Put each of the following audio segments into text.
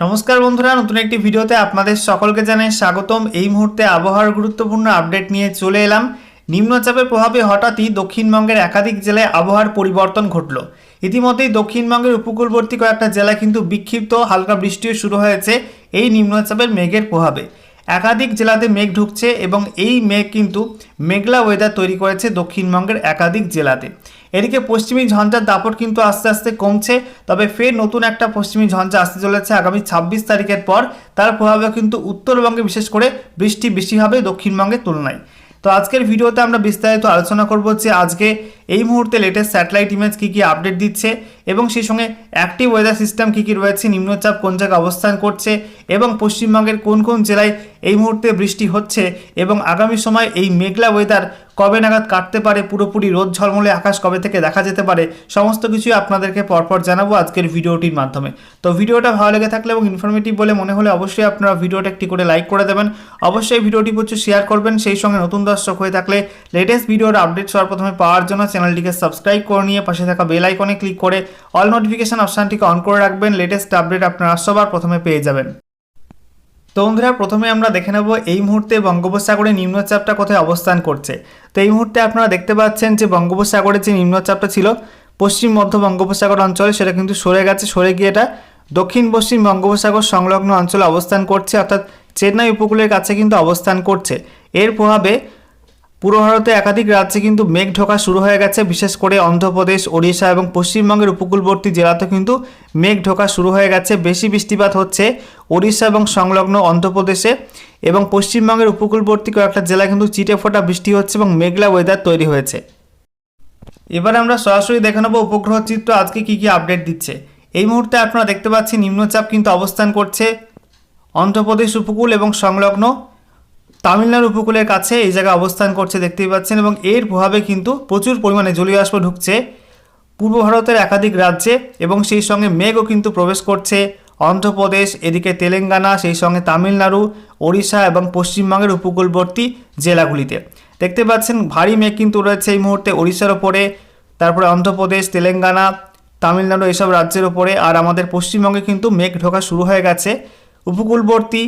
নমস্কার বন্ধুরা, নতুন একটি ভিডিওতে আপনাদের সকলকে জানাই স্বাগতম। এই মুহূর্তে আবহাওয়ার গুরুত্বপূর্ণ আপডেট নিয়ে চলে এলাম। নিম্নচাপের প্রভাবে হঠাৎই দক্ষিণবঙ্গের একাধিক জেলায় আবহাওয়ার পরিবর্তন ঘটল। ইতিমধ্যেই দক্ষিণবঙ্গের উপকূলবর্তী কয়েকটা জেলায় কিন্তু বিক্ষিপ্ত হালকা বৃষ্টিও শুরু হয়েছে এই নিম্নচাপের মেঘের প্রভাবে। একাধিক জেলাতে মেঘ ঢুকছে এবং এই মেঘ কিন্তু মেঘলা ওয়েদার তৈরি করেছে দক্ষিণবঙ্গের একাধিক জেলাতে। এদিকে পশ্চিমী ঝঞ্ঝার দাপট কিন্তু আস্তে আস্তে কমছে, তবে ফের নতুন একটা পশ্চিমী ঝঞ্ঝা আসতে চলেছে আগামী ছাব্বিশ তারিখের পর। তার প্রভাবে কিন্তু উত্তরবঙ্গে বিশেষ করে বৃষ্টি বেশি হবে দক্ষিণবঙ্গের তুলনায়। তো আজকের ভিডিওতে আমরা বিস্তারিত আলোচনা করব যে আজকে এই মুহূর্তে লেটেস্ট স্যাটেলাইট ইমেজ কী কী আপডেট দিচ্ছে এবং সেই সঙ্গে অ্যাক্টিভ ওয়েদার সিস্টেম কী কী রয়েছে, নিম্নচাপ কোন জায়গায় অবস্থান করছে এবং পশ্চিমবঙ্গের কোন কোন জেলায় এই মুহূর্তে বৃষ্টি হচ্ছে এবং আগামী সময় এই মেঘলা ওয়েদার কবে নাগাদ কাটতে পারে, পুরোপুরি রোদ ঝলমলে আকাশ কবে থেকে দেখা যেতে পারে, সমস্ত কিছুই আপনাদেরকে পরপর জানাব আজকের ভিডিওটির মাধ্যমে। তো ভিডিওটা ভালো লেগে থাকলে এবং ইনফরমেটিভ বলে মনে হলে অবশ্যই আপনারা ভিডিওটা একটি করে লাইক করে দেবেন। অবশ্যই ভিডিওটি প্রচুর শেয়ার করবেন, সেই সঙ্গে নতুন দর্শক হয়ে থাকলে লেটেস্ট ভিডিওর আপডেট সবার প্রথমে পাওয়ার জন্য চ্যানেলটিকে সাবস্ক্রাইব করে নিয়ে পাশে থাকা বেল আইকনে ক্লিক করে অল নোটিফিকেশান অপশানটিকে অন করে রাখবেন লেটেস্ট আপডেট আপনারা সবার প্রথমে পেয়ে যাবেন। তো বন্ধুরা, প্রথমে আমরা দেখে নেব এই মুহূর্তে বঙ্গোপসাগরে নিম্নচাপটা কোথায় অবস্থান করছে। তো এই মুহূর্তে আপনারা দেখতে পাচ্ছেন যে বঙ্গোপসাগরে যে নিম্নচাপটা ছিল, পশ্চিম মধ্য বঙ্গোপসাগর অঞ্চলে সেটা কিন্তু সরে গেছে, সরে গিয়ে এটা দক্ষিণ পশ্চিম বঙ্গোপসাগর সংলগ্ন অঞ্চলে অবস্থান করছে, অর্থাৎ চেন্নাই উপকূলের কাছে কিন্তু অবস্থান করছে। এর প্রভাবে পূর্ব ভারতে একাধিক রাজ্যে কিন্তু মেঘ ঢোকা শুরু হয়ে গেছে। বিশেষ করে অন্ধ্রপ্রদেশ, ওড়িশা এবং পশ্চিমবঙ্গের উপকূলবর্তী জেলাতে কিন্তু মেঘ ঢোকা শুরু হয়ে গেছে। বেশি বৃষ্টিপাত হচ্ছে ওড়িশা এবং সংলগ্ন অন্ধ্রপ্রদেশে এবং পশ্চিমবঙ্গের উপকূলবর্তী কয়েকটা জেলায় কিন্তু চিটে ফোটা বৃষ্টি হচ্ছে এবং মেঘলা ওয়েদার তৈরি হয়েছে। এবার আমরা সরাসরি দেখে নেব উপগ্রহ চিত্র আজকে কি কি আপডেট দিচ্ছে। এই মুহূর্তে আপনারা দেখতে পাচ্ছি নিম্নচাপ কিন্তু অবস্থান করছে। অন্ধ্রপ্রদেশ উপকূল এবং সংলগ্ন তামিলনাড়ু উপকূলের কাছে এই জায়গায় অবস্থান করছে, দেখতেই পাচ্ছেন, এবং এর প্রভাবে কিন্তু প্রচুর পরিমাণে জলীয় বাষ্প ঢুকছে পূর্ব ভারতের একাধিক রাজ্যে, এবং সেই সঙ্গে মেঘও কিন্তু প্রবেশ করছে। অন্ধ্রপ্রদেশ, এদিকে তেলেঙ্গানা, সেই সঙ্গে তামিলনাড়ু, ওড়িশা এবং পশ্চিমবঙ্গের উপকূলবর্তী জেলাগুলিতে। দেখতে পাচ্ছেন, ভারী মেঘ কিন্তু রয়েছে এই মুহূর্তে ওড়িশার ওপরে, তারপরে অন্ধ্রপ্রদেশ, তেলেঙ্গানা, তামিলনাড়ু এসব রাজ্যের ওপরে, আর আমাদের পশ্চিমবঙ্গে কিন্তু মেঘ ঢোকা শুরু হয়ে গেছে। উপকূলবর্তী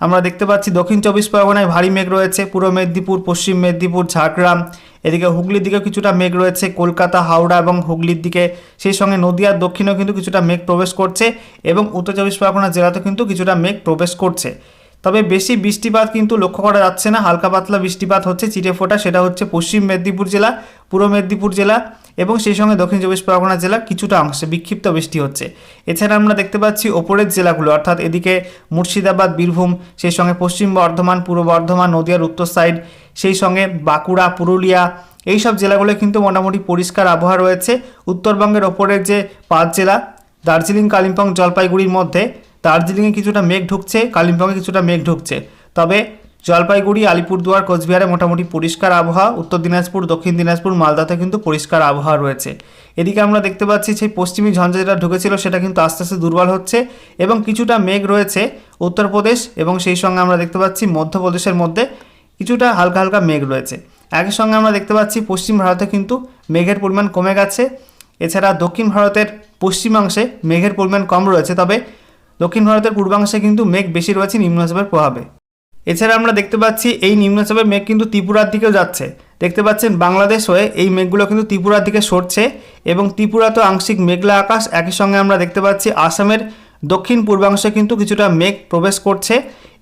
আমরা দেখতে পাচ্ছি দক্ষিণ চব্বিশ পরগনায় ভারী মেঘ রয়েছে, পূর্ব মেদিনীপুর, পশ্চিম মেদিনীপুর, ঝাড়গ্রাম, এদিকে হুগলির দিকেও কিছুটা মেঘ রয়েছে, কলকাতা, হাওড়া এবং হুগলির দিকে। সেই সঙ্গে নদিয়ার দক্ষিণেও কিন্তু কিছুটা মেঘ প্রবেশ করছে এবং উত্তর চব্বিশ পরগনা জেলাতেও কিন্তু কিছুটা মেঘ প্রবেশ করছে। তবে বেশি বৃষ্টিপাত কিন্তু লক্ষ্য করা যাচ্ছে না, হালকা পাতলা বৃষ্টিপাত হচ্ছে, চিটে ফোটা, সেটা হচ্ছে পশ্চিম মেদিনীপুর জেলা, পূর্ব মেদিনীপুর জেলা। এবং সেই সঙ্গে দক্ষিণ চব্বিশ পরগনা জেলা কিছুটা অংশে বিক্ষিপ্ত বৃষ্টি হচ্ছে। এছাড়া আমরা দেখতে পাচ্ছি ওপরের জেলাগুলো, অর্থাৎ এদিকে মুর্শিদাবাদ, বীরভূম, সেই সঙ্গে পশ্চিম বর্ধমান, পূর্ব বর্ধমান, নদিয়ার উত্তর সাইড, সেই সঙ্গে বাঁকুড়া, পুরুলিয়া এই সব জেলাগুলো কিন্তু মোটামুটি পরিষ্কার আবহাওয়া রয়েছে। উত্তরবঙ্গের ওপরের যে পাঁচ জেলা, দার্জিলিং, কালিম্পং, জলপাইগুড়ির মধ্যে, দার্জিলিংয়ে কিছুটা মেঘ ঢুকছে, কালিম্পংয়ে কিছুটা মেঘ ঢুকছে। তবে জলপাইগুড়ি, আলিপুরদুয়ার, কোচবিহারে মোটামুটি পরিষ্কার আবহাওয়া। উত্তর দিনাজপুর, দক্ষিণ দিনাজপুর, মালদাতে কিন্তু পরিষ্কার আবহাওয়া রয়েছে। এদিকে আমরা দেখতে পাচ্ছি সেই পশ্চিমী ঝঞ্ঝা যেটা ঢুকেছিল, সেটা কিন্তু আস্তে আস্তে দুর্বল হচ্ছে এবং কিছুটা মেঘ রয়েছে উত্তরপ্রদেশ এবং সেই সঙ্গে আমরা দেখতে পাচ্ছি মধ্যপ্রদেশের মধ্যে কিছুটা হালকা হালকা মেঘ রয়েছে। একই সঙ্গে আমরা দেখতে পাচ্ছি পশ্চিম ভারতে কিন্তু মেঘের পরিমাণ কমে গেছে। এছাড়া দক্ষিণ ভারতের পশ্চিমাংশে মেঘের পরিমাণ কম রয়েছে, তবে দক্ষিণ ভারতের পূর্বাংশে কিন্তু মেঘ বেশি রয়েছে নিম্নচাপের প্রভাবে। এছাড়া আমরা দেখতে পাচ্ছি এই নিম্নচাপের মেঘ কিন্তু ত্রিপুরার দিকেও যাচ্ছে। দেখতে পাচ্ছেন বাংলাদেশ হয়ে এই মেঘগুলো কিন্তু ত্রিপুরার দিকে সরছে এবং ত্রিপুরাতেও আংশিক মেঘলা আকাশ, একই সঙ্গে আমরা দেখতে পাচ্ছি আসামের দক্ষিণ পূর্বাংশে কিন্তু কিছুটা মেঘ প্রবেশ করছে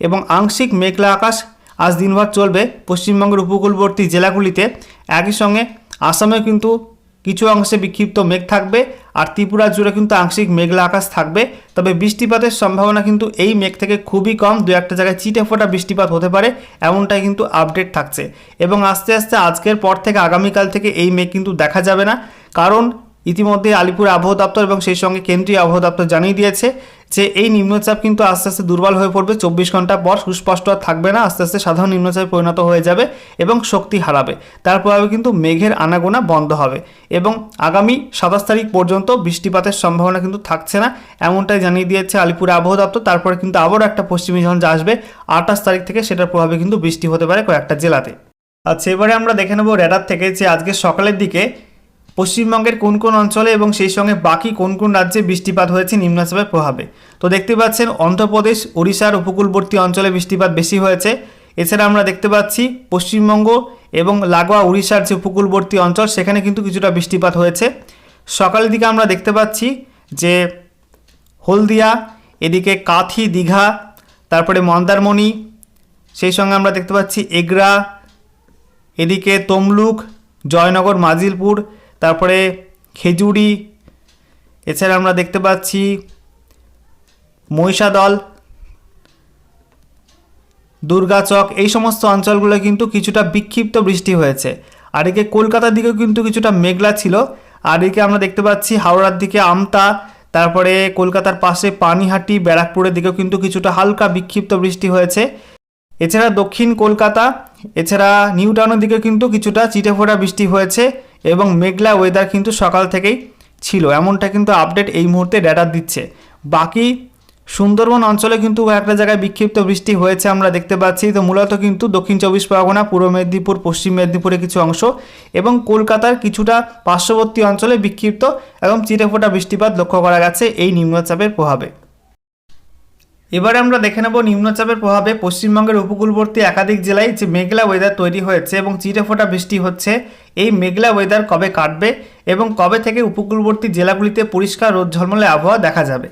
এবং আংশিক মেঘলা আকাশ আজ দিনভর চলবে। পশ্চিমবঙ্গের উপকূলবর্তী জেলাগুলিতে একই সঙ্গে আসামেও কিন্তু কিছু অংশে বিক্ষিপ্ত মেঘ থাকবে, আর ত্রিপুরা জুড়ে কিন্তু আংশিক মেঘলা আকাশ থাকবে। তবে বৃষ্টিপাতের সম্ভাবনা কিন্তু এই মেঘ থেকে খুবই কম, দু একটা জায়গায় চিটে ফোটা বৃষ্টিপাত হতে পারে, এমনটাই কিন্তু আপডেট থাকছে। এবং আস্তে আস্তে আজকের পর থেকে আগামীকাল থেকে এই মেঘ কিন্তু দেখা যাবে না, কারণ ইতিমধ্যে আলিপুর আবহাওয়া দপ্তর এবং সেই সঙ্গে কেন্দ্রীয় আবহাওয়া দপ্তর জানিয়ে দিয়েছে যে এই নিম্নচাপ কিন্তু আস্তে আস্তে দুর্বল হয়ে পড়বে। চব্বিশ ঘণ্টা পর সুস্পষ্ট আর থাকবে না, আস্তে আস্তে সাধারণ নিম্নচাপে পরিণত হয়ে যাবে এবং শক্তি হারাবে। তার প্রভাবে কিন্তু মেঘের আনাগোনা বন্ধ হবে এবং আগামী সাতাশ তারিখ পর্যন্ত বৃষ্টিপাতের সম্ভাবনা কিন্তু থাকছে না, এমনটাই জানিয়ে দিয়েছে আলিপুর আবহাওয়া দপ্তর। তারপরে কিন্তু আবারও একটা পশ্চিমী ঝঞ্ঝা আসবে। আঠাশ তারিখ থেকে সেটার প্রভাবে কিন্তু বৃষ্টি হতে পারে কয়েকটা জেলাতে। আচ্ছা এবারে আমরা দেখে নেব রেডার থেকে যে আজকে সকালের দিকে পশ্চিমবঙ্গের কোন কোন অঞ্চলে এবং সেই সঙ্গে বাকি কোন কোন রাজ্যে বৃষ্টিপাত হয়েছে নিম্নচাপের প্রভাবে? তো দেখতে পাচ্ছেন, অন্ধ্রপ্রদেশ, ওড়িশার উপকূলবর্তী অঞ্চলে বৃষ্টিপাত বেশি হয়েছে। এছাড়া আমরা দেখতে পাচ্ছি, পশ্চিমবঙ্গ এবং লাগোয়া উড়িষ্যার যে উপকূলবর্তী অঞ্চল, সেখানে কিন্তু কিছুটা বৃষ্টিপাত হয়েছে। সকালের দিকে আমরা দেখতে পাচ্ছি যে হলদিয়া, এদিকে কাথি, দীঘা, তারপরে মন্দারমণি, সেই সঙ্গে আমরা দেখতে পাচ্ছি এগরা, এদিকে তমলুক, জয়নগর, মাজিলপুর তারপরে খেজুরি, এছাড়া আমরা দেখতে পাচ্ছি মহিষাদল, দুর্গাচক, এই সমস্ত অঞ্চলগুলো কিন্তু কিছুটা বিক্ষিপ্ত বৃষ্টি হয়েছে। আর একে কলকাতার দিকেও কিন্তু কিছুটা মেঘলা ছিল। আর এদিকে আমরা দেখতে পাচ্ছি হাওড়ার দিকে আমতা, তারপরে কলকাতার পাশে পানিহাটি, ব্যারাকপুরের দিকেও কিন্তু কিছুটা হালকা বিক্ষিপ্ত বৃষ্টি হয়েছে। এছাড়া দক্ষিণ কলকাতা, এছাড়া নিউ টাউনের দিকে কিন্তু কিছুটা চিটেফোঁটা বৃষ্টি হয়েছে। এবং মেঘলা ওয়েদার কিন্তু সকাল থেকেই ছিল। এমনটা কিন্তু আপডেট এই মুহূর্তে ডেটা দিচ্ছে। বাকি সুন্দরবন অঞ্চলে কিন্তু একটা জায়গায় বিক্ষিপ্ত বৃষ্টি হয়েছে আমরা দেখতে পাচ্ছি। তো মূলত কিন্তু দক্ষিণ চব্বিশ পরগনা, পূর্ব মেদিনীপুর, পশ্চিম মেদিনীপুরের কিছু অংশ এবং কলকাতার কিছুটা পার্শ্ববর্তী অঞ্চলে বিক্ষিপ্ত এবং চিটেফোঁটা বৃষ্টিপাত লক্ষ্য করা গেছে এই নিম্নচাপের প্রভাবে। এবারে আমরা দেখে নেব নিম্নচাপের প্রভাবে পশ্চিমবঙ্গের উপকূলবর্তী একাধিক জেলায় যে মেঘলা ওয়েদার তৈরি হয়েছে এবং চিটেফোঁটা বৃষ্টি হচ্ছে, এই মেঘলা ওয়েদার কবে কাটবে এবং কবে থেকে উপকূলবর্তী জেলাগুলিতে পরিষ্কার রোদ ঝলমলে আবহাওয়া দেখা যাবে?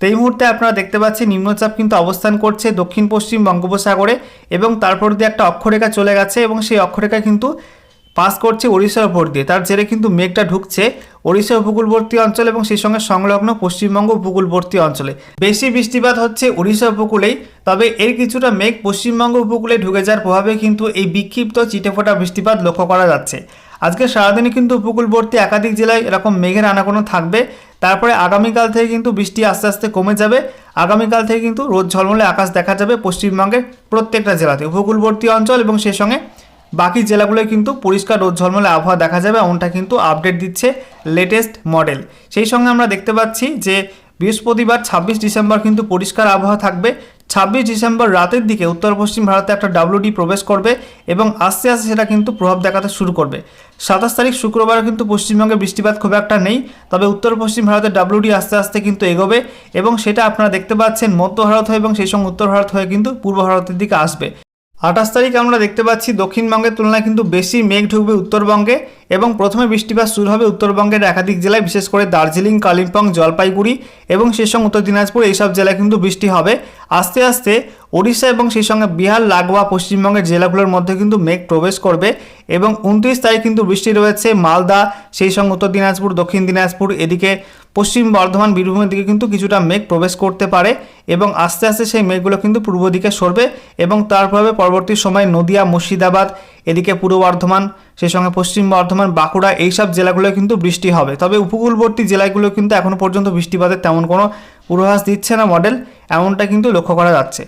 তো এই মুহূর্তে আপনারা দেখতে পাচ্ছেন নিম্নচাপ কিন্তু অবস্থান করছে দক্ষিণ পশ্চিম বঙ্গোপসাগরে এবং তারপর দিয়ে একটা অক্ষরেখা চলে গেছে এবং সেই অক্ষরেখা কিন্তু পাস করছে ওড়িশার ওপর দিয়ে। তার জেরে কিন্তু মেঘটা ঢুকছে ওড়িশা উপকূলবর্তী অঞ্চল এবং সেই সঙ্গে সংলগ্ন পশ্চিমবঙ্গ উপকূলবর্তী অঞ্চলে। বেশি বৃষ্টিপাত হচ্ছে ওড়িশা উপকূলেই, তবে এর কিছুটা মেঘ পশ্চিমবঙ্গ উপকূলে ঢুকে যাওয়ার প্রভাবে কিন্তু এই বিক্ষিপ্ত চিটেফোঁটা বৃষ্টিপাত লক্ষ্য করা যাচ্ছে। আজকে সারাদিনই কিন্তু উপকূলবর্তী একাধিক জেলায় এরকম মেঘের আনাগোনা থাকবে। তারপরে আগামীকাল থেকে কিন্তু বৃষ্টি আস্তে আস্তে কমে যাবে। আগামীকাল থেকে কিন্তু রোদ ঝলমলে আকাশ দেখা যাবে পশ্চিমবঙ্গের প্রত্যেকটা জেলাতে। উপকূলবর্তী অঞ্চল এবং সেই সঙ্গে বাকি জেলাগুলোয় কিন্তু পরিষ্কার রোদ ঝলমলে আবহাওয়া দেখা যাবে, এমনটা কিন্তু আপডেট দিচ্ছে লেটেস্ট মডেল সেই সঙ্গে আমরা দেখতে পাচ্ছি যে বৃহস্পতিবার ছাব্বিশ ডিসেম্বর কিন্তু পরিষ্কার আবহাওয়া থাকবে। ছাব্বিশ ডিসেম্বর রাতের দিকে উত্তর পশ্চিম ভারতে একটা ডাব্লিউডি প্রবেশ করবে এবং আস্তে আস্তে সেটা কিন্তু প্রভাব দেখাতে শুরু করবে। সাতাশ তারিখ শুক্রবার কিন্তু পশ্চিমবঙ্গে বৃষ্টিপাত খুব একটা নেই, তবে উত্তর পশ্চিম ভারতের ডাব্লিউডি আস্তে আস্তে কিন্তু এগোবে এবং সেটা আপনারা দেখতে পাচ্ছেন মধ্য ভারত হয়ে এবং সেই সঙ্গে উত্তর ভারত হয়ে কিন্তু পূর্ব ভারতের দিকে আসবে। আঠাশ তারিখ আমরা দেখতে পাচ্ছি দক্ষিণবঙ্গের তুলনায় কিন্তু বেশি মেঘ ঢুকবে উত্তরবঙ্গে। এবং প্রথমে বৃষ্টিপাত শুরু হবে উত্তরবঙ্গের একাধিক জেলায়, বিশেষ করে দার্জিলিং, কালিম্পং, জলপাইগুড়ি এবং সেই সঙ্গে উত্তর দিনাজপুর, এইসব জেলায় কিন্তু বৃষ্টি হবে। আস্তে আস্তে ওড়িশা এবং সেই সঙ্গে বিহার, লাগোয়া, পশ্চিমবঙ্গের জেলাগুলোর মধ্যে কিন্তু মেঘ প্রবেশ করবে এবং উনত্রিশ তারিখ কিন্তু বৃষ্টি রয়েছে। মালদা, সেই সঙ্গে উত্তর দিনাজপুর, দক্ষিণ দিনাজপুর, এদিকে পশ্চিম বর্ধমান, বীরভূমের দিকে কিন্তু কিছুটা মেঘ প্রবেশ করতে পারে এবং আস্তে আস্তে সেই মেঘগুলো কিন্তু পূর্ব দিকে সরবে এবং তার প্রভাবে পরবর্তী সময় নদিয়া, মুর্শিদাবাদ এদিকে পূর্ব বর্ধমান, সেই সঙ্গে পশ্চিম বর্ধমান, বাঁকুড়া এইসব জেলাগুলো কিন্তু বৃষ্টি হবে। তবে উপকূলবর্তী জেলাগুলো কিন্তু এখনও পর্যন্ত বৃষ্টিপাতের তেমন কোনো পূর্বাভাস দিচ্ছে না মডেল এমনটা কিন্তু লক্ষ্য করা যাচ্ছে।